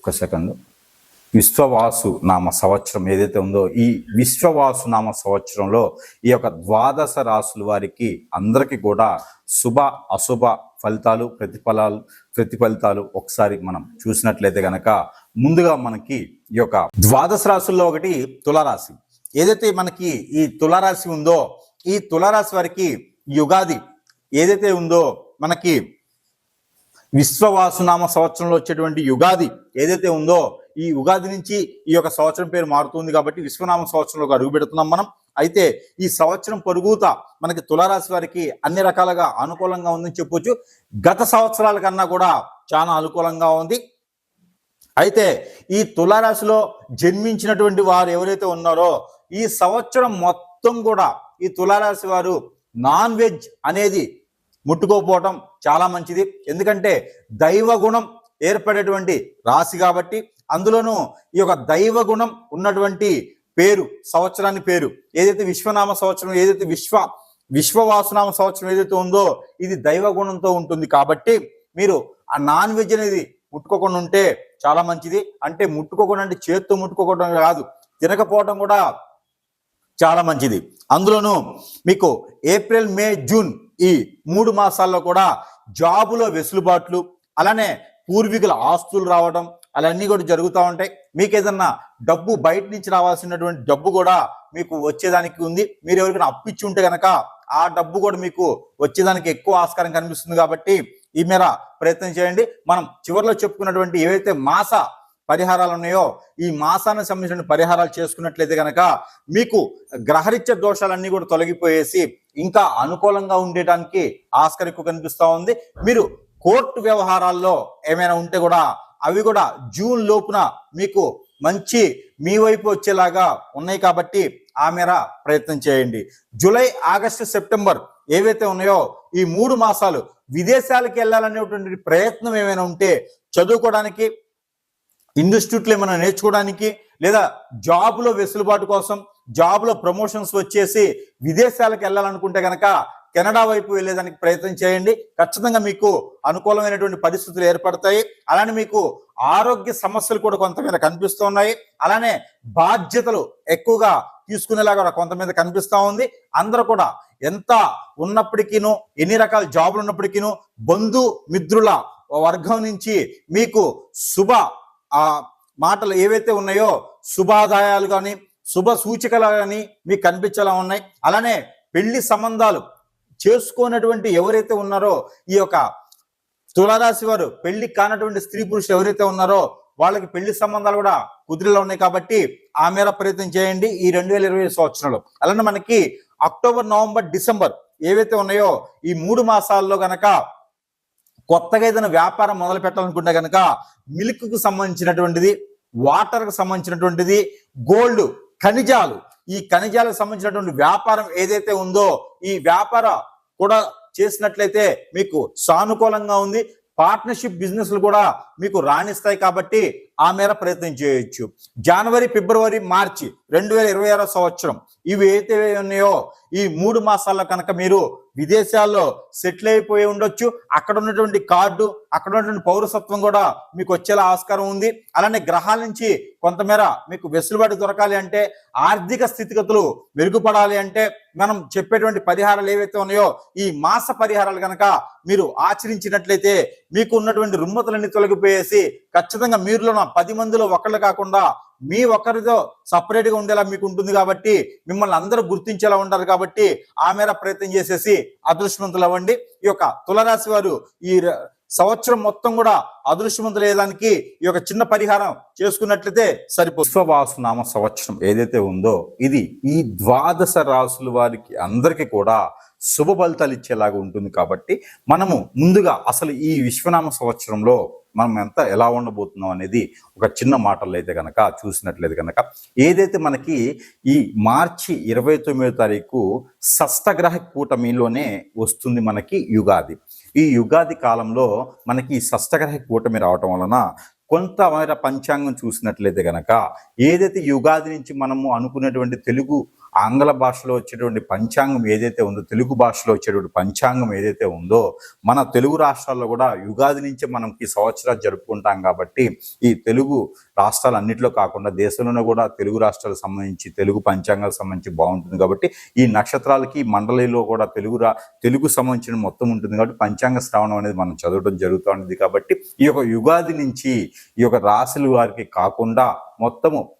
ఒక సెకండ్. విశ్వవాసు నామ సంవత్సరం ఏదైతే ఉందో ఈ విశ్వవాసు నామ సంవత్సరంలో ఈ యొక్క ద్వాదశ రాసుల వారికి అందరికీ కూడా శుభ అశుభ ఫలితాలు ప్రతిఫలాలు ప్రతిఫలితాలు ఒకసారి మనం చూసినట్లయితే గనక ముందుగా మనకి ఈ యొక్క ద్వాదశ రాసుల్లో ఒకటి తులారాశి. ఏదైతే మనకి ఈ తులారాశి ఉందో ఈ తులారాశి వారికి యుగాది ఏదైతే ఉందో మనకి విశ్వవాసునామ సంవత్సరంలో వచ్చేటువంటి యుగాది ఏదైతే ఉందో ఈ ఉగాది నుంచి ఈ యొక్క సంవత్సరం పేరు మారుతుంది కాబట్టి విశ్వనామ సంవత్సరంలోకి అడుగు పెడుతున్నాం మనం. అయితే ఈ సంవత్సరం పొరుగుత మనకి తులారాశి వారికి అన్ని రకాలుగా అనుకూలంగా ఉందని చెప్పొచ్చు. గత సంవత్సరాల కన్నా కూడా చాలా అనుకూలంగా ఉంది. అయితే ఈ తులారాశిలో జన్మించినటువంటి వారు ఎవరైతే ఉన్నారో ఈ సంవత్సరం మొత్తం కూడా ఈ తులారాశి వారు నాన్ వెజ్ అనేది ముట్టుకోపోవటం చాలా మంచిది. ఎందుకంటే దైవ గుణం ఏర్పడేటువంటి రాశి కాబట్టి అందులోనూ ఈ యొక్క దైవ గుణం ఉన్నటువంటి పేరు సంవత్సరాన్ని పేరు ఏదైతే విశ్వనామ సంవత్సరం ఏదైతే విశ్వ విశ్వవాసునామ సంవత్సరం ఏదైతే ఉందో ఇది దైవ గుణంతో ఉంటుంది కాబట్టి మీరు ఆ నాన్ వెజ్ అనేది ముట్టుకోకుండా ఉంటే చాలా మంచిది. అంటే ముట్టుకోకుండా అంటే చేత్తో ముట్టుకోకుండా కాదు. తినకపోవడం కూడా చాలా మంచిది. అందులోనూ మీకు ఏప్రిల్ మే జూన్ ఈ మూడు మాసాల్లో కూడా జాబులో వెసులుబాట్లు అలానే పూర్వీకుల ఆస్తులు రావడం అలాన్నీ కూడా జరుగుతూ ఉంటాయి. మీకు ఏదన్నా డబ్బు బయట నుంచి రావాల్సినటువంటి డబ్బు కూడా మీకు వచ్చేదానికి ఉంది. మీరు ఎవరికైనా అప్పిచ్చి ఉంటే కనుక ఆ డబ్బు కూడా మీకు వచ్చేదానికి ఎక్కువ ఆస్కారం కనిపిస్తుంది కాబట్టి ఈ మేర ప్రయత్నం చేయండి. మనం చివరిలో చెప్పుకున్నటువంటి ఏవైతే మాస పరిహారాలు ఉన్నాయో ఈ మాసానికి సంబంధించిన పరిహారాలు చేసుకున్నట్లయితే కనుక మీకు గ్రహరిత్య దోషాలన్నీ కూడా తొలగిపోయేసి ఇంకా అనుకూలంగా ఉండేటానికి ఆస్కారం ఎక్కువ ఉంది. మీరు కోర్టు వ్యవహారాల్లో ఏమైనా ఉంటే కూడా అవి కూడా జూన్ లోపున మీకు మంచి మీ వైపు వచ్చేలాగా ఉన్నాయి కాబట్టి ఆ మేర ప్రయత్నం చేయండి. జూలై ఆగస్టు సెప్టెంబర్ ఏవైతే ఉన్నాయో ఈ మూడు మాసాలు విదేశాలకు వెళ్ళాలనేటువంటి ప్రయత్నం ఏమైనా ఉంటే చదువుకోవడానికి ఇన్స్టిట్యూట్లు ఏమైనా నేర్చుకోవడానికి లేదా జాబ్లో వెసులుబాటు కోసం జాబ్లో ప్రమోషన్స్ వచ్చేసి విదేశాలకు వెళ్ళాలనుకుంటే కనుక కెనడా వైపు వెళ్ళేదానికి ప్రయత్నం చేయండి. ఖచ్చితంగా మీకు అనుకూలమైనటువంటి పరిస్థితులు ఏర్పడతాయి. అలానే మీకు ఆరోగ్య సమస్యలు కూడా కొంతమీద కనిపిస్తున్నాయి అలానే బాధ్యతలు ఎక్కువగా తీసుకునేలాగా కూడా కొంతమీద ఉంది. అందరూ కూడా ఎంత ఉన్నప్పటికీను ఎన్ని రకాల జాబులు ఉన్నప్పటికీను బంధు మిత్రుల వర్గం నుంచి మీకు శుభ ఆ మాటలు ఏవైతే ఉన్నాయో శుభాదాయాలు కానీ శుభ సూచికలు కానీ మీకు కనిపించేలా ఉన్నాయి. అలానే పెళ్ళి సంబంధాలు చేసుకోనటువంటి ఎవరైతే ఉన్నారో ఈ యొక్క తులారాశి వారు పెళ్ళి కానటువంటి స్త్రీ పురుషులు ఎవరైతే ఉన్నారో వాళ్ళకి పెళ్ళి సంబంధాలు కూడా కుదిరిలో ఉన్నాయి కాబట్టి ఆ మేర ప్రయత్నం చేయండి ఈ రెండు వేల ఇరవై సంవత్సరంలో. అలానే మనకి అక్టోబర్ నవంబర్ డిసెంబర్ ఏవైతే ఉన్నాయో ఈ మూడు మాసాల్లో గనక కొత్తగా ఏదైనా వ్యాపారం మొదలు పెట్టాలనుకుంటే కనుక మిల్క్కు సంబంధించినటువంటిది వాటర్కు సంబంధించినటువంటిది గోల్డ్ ఖనిజాలు. ఈ ఖనిజాలకు సంబంధించినటువంటి వ్యాపారం ఏదైతే ఉందో ఈ వ్యాపార కూడా చేసినట్లయితే మీకు సానుకూలంగా ఉంది. పార్ట్నర్షిప్ బిజినెస్లు కూడా మీకు రాణిస్తాయి కాబట్టి ఆ మేర ప్రయత్నం చేయొచ్చు. జనవరి ఫిబ్రవరి మార్చి రెండు వేల ఇరవై ఆరో సంవత్సరం ఇవి అయితే ఉన్నాయో ఈ మూడు మాసాల్లో కనుక మీరు విదేశాల్లో సెటిల్ అయిపోయి ఉండొచ్చు. అక్కడ ఉన్నటువంటి కార్డు అక్కడ ఉన్నటువంటి పౌరసత్వం కూడా మీకు వచ్చేలా ఆస్కారం ఉంది. అలానే గ్రహాల నుంచి కొంతమేర మీకు వెసులుబాటు దొరకాలి అంటే ఆర్థిక స్థితిగతులు మెరుగుపడాలి అంటే మనం చెప్పేటువంటి పరిహారాలు ఏవైతే ఉన్నాయో ఈ మాస పరిహారాలు కనుక మీరు ఆచరించినట్లయితే మీకు ఉన్నటువంటి రుమ్మతులన్నీ తొలగిపోయేసి ఖచ్చితంగా మీరులో పది మందిలో ఒకళ్ళు కాకుండా మీ ఒక్కరితో సపరేట్గా ఉండేలా మీకు ఉంటుంది కాబట్టి మిమ్మల్ని అందరూ గుర్తించేలా ఉంటారు కాబట్టి ఆ మేర ప్రయత్నం చేసేసి అదృష్టవంతులు అవ్వండి. ఈ యొక్క తులరాశి వారు ఈ సంవత్సరం మొత్తం కూడా అదృష్టవంతులు అయ్యేదానికి ఈ యొక్క చిన్న పరిహారం చేసుకున్నట్లయితే సరిపో నామ సంవత్సరం ఏదైతే ఉందో ఇది ఈ ద్వాదశ రాసుల వారికి అందరికీ కూడా శుభ ఫలితాలు ఇచ్చేలాగా ఉంటుంది కాబట్టి మనము ముందుగా అసలు ఈ విశ్వనామ సంవత్సరంలో మనం ఎంత ఎలా ఉండబోతున్నాం అనేది ఒక చిన్న మాటలు అయితే కనుక చూసినట్లయితే కనుక ఏదైతే మనకి ఈ మార్చి ఇరవై తొమ్మిదో తారీఖు షష్టగ్రహ కూటమిలోనే వస్తుంది మనకి యుగాది. ఈ యుగాది కాలంలో మనకి ఈ షష్టగ్రహ కూటమి రావటం వలన కొంత పంచాంగం చూసినట్లయితే కనుక ఏదైతే యుగాది నుంచి మనము అనుకునేటువంటి తెలుగు ఆంగ్ల భాషలో వచ్చేటువంటి పంచాంగం ఏదైతే ఉందో తెలుగు భాషలో వచ్చేటువంటి పంచాంగం ఏదైతే ఉందో మన తెలుగు రాష్ట్రాల్లో కూడా యుగాది నుంచే మనం ఈ సంవత్సరాలు జరుపుకుంటాం కాబట్టి ఈ తెలుగు రాష్ట్రాలు కాకుండా దేశంలోనే కూడా తెలుగు రాష్ట్రాలకు సంబంధించి తెలుగు పంచాంగాలకు సంబంధించి బాగుంటుంది కాబట్టి ఈ నక్షత్రాలకి మండలిలో కూడా తెలుగు రా తెలుగు సంబంధించిన మొత్తం ఉంటుంది కాబట్టి పంచాంగ శ్రావణం అనేది మనం చదవడం జరుగుతూ ఉంటుంది కాబట్టి ఈ యొక్క యుగాది నుంచి ఈ యొక్క రాశుల వారికి కాకుండా మొత్తము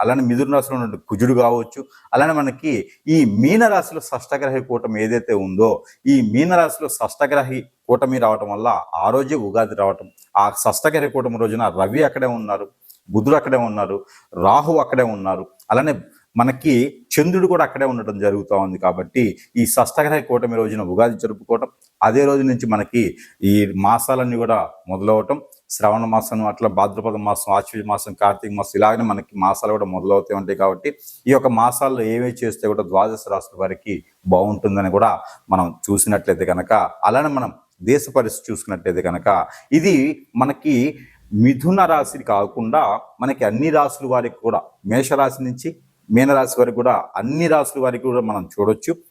అలానే మిథున రాశిలో ఉన్న కుజుడు కావచ్చు అలానే మనకి ఈ మీనరాశిలో షష్టగ్రహి కూటమి ఏదైతే ఉందో ఈ మీనరాశిలో షష్టగ్రహి కూటమి రావటం వల్ల ఆ రోజే ఉగాది రావటం ఆ షష్టగ్రహి కూటమి రోజున రవి అక్కడే ఉన్నారు బుధుడు అక్కడే ఉన్నారు రాహు అక్కడే ఉన్నారు అలానే మనకి చంద్రుడు కూడా అక్కడే ఉండటం జరుగుతూ ఉంది కాబట్టి ఈ షష్టగ్రహ కూటమి రోజున ఉగాది జరుపుకోవటం అదే రోజు నుంచి మనకి ఈ మాసాలన్నీ కూడా మొదలవటం శ్రవణ మాసం అట్లా భాద్రపద మాసం ఆశ్వజ మాసం కార్తీక మాసం ఇలాగనే మనకి మాసాలు కూడా మొదలవుతూ ఉంటాయి కాబట్టి ఈ యొక్క మాసాల్లో ఏమేమి చేస్తే కూడా ద్వాదశ రాష్ట్ర వారికి బాగుంటుందని కూడా మనం చూసినట్లయితే కనుక అలానే మనం దేశ పరిస్థితి చూసుకున్నట్లయితే కనుక ఇది మనకి మిథున రాశి కాకుండా మనకి అన్ని రాశుల వారికి కూడా మేషరాశి నుంచి మీనరాశి వారికి కూడా అన్ని రాశుల వారికి కూడా మనం చూడొచ్చు.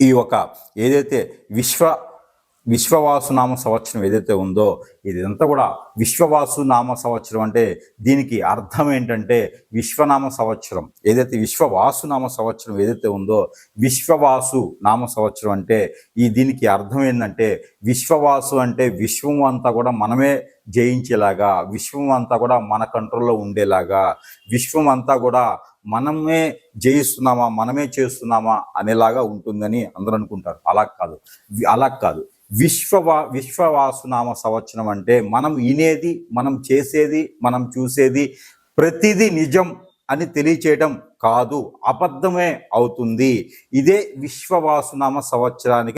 ఈ ఒక ఏదైతే విశ్వ విశ్వవాసునామ సంవత్సరం ఏదైతే ఉందో ఇదంతా కూడా విశ్వవాసు నామ సంవత్సరం అంటే దీనికి అర్థం ఏంటంటే విశ్వనామ సంవత్సరం. ఏదైతే విశ్వవాసు నామ సంవత్సరం ఏదైతే ఉందో విశ్వవాసు నామ సంవత్సరం అంటే ఈ దీనికి అర్థం ఏంటంటే విశ్వవాసు అంటే విశ్వం అంతా కూడా మనమే జయించేలాగా విశ్వం అంతా కూడా మన కంట్రోల్లో ఉండేలాగా విశ్వం అంతా కూడా మనమే జయిస్తున్నామా మనమే చేస్తున్నామా అనేలాగా ఉంటుందని అందరూ అనుకుంటారు. అలా కాదు. అలా కాదు. విశ్వవా విశ్వవాసునామ సంవత్సరం అంటే మనం వినేది మనం చేసేది మనం చూసేది ప్రతిదీ నిజం అని తెలియచేయడం కాదు అబద్ధమే అవుతుంది. ఇదే విశ్వవాసునామ సంవత్సరానికి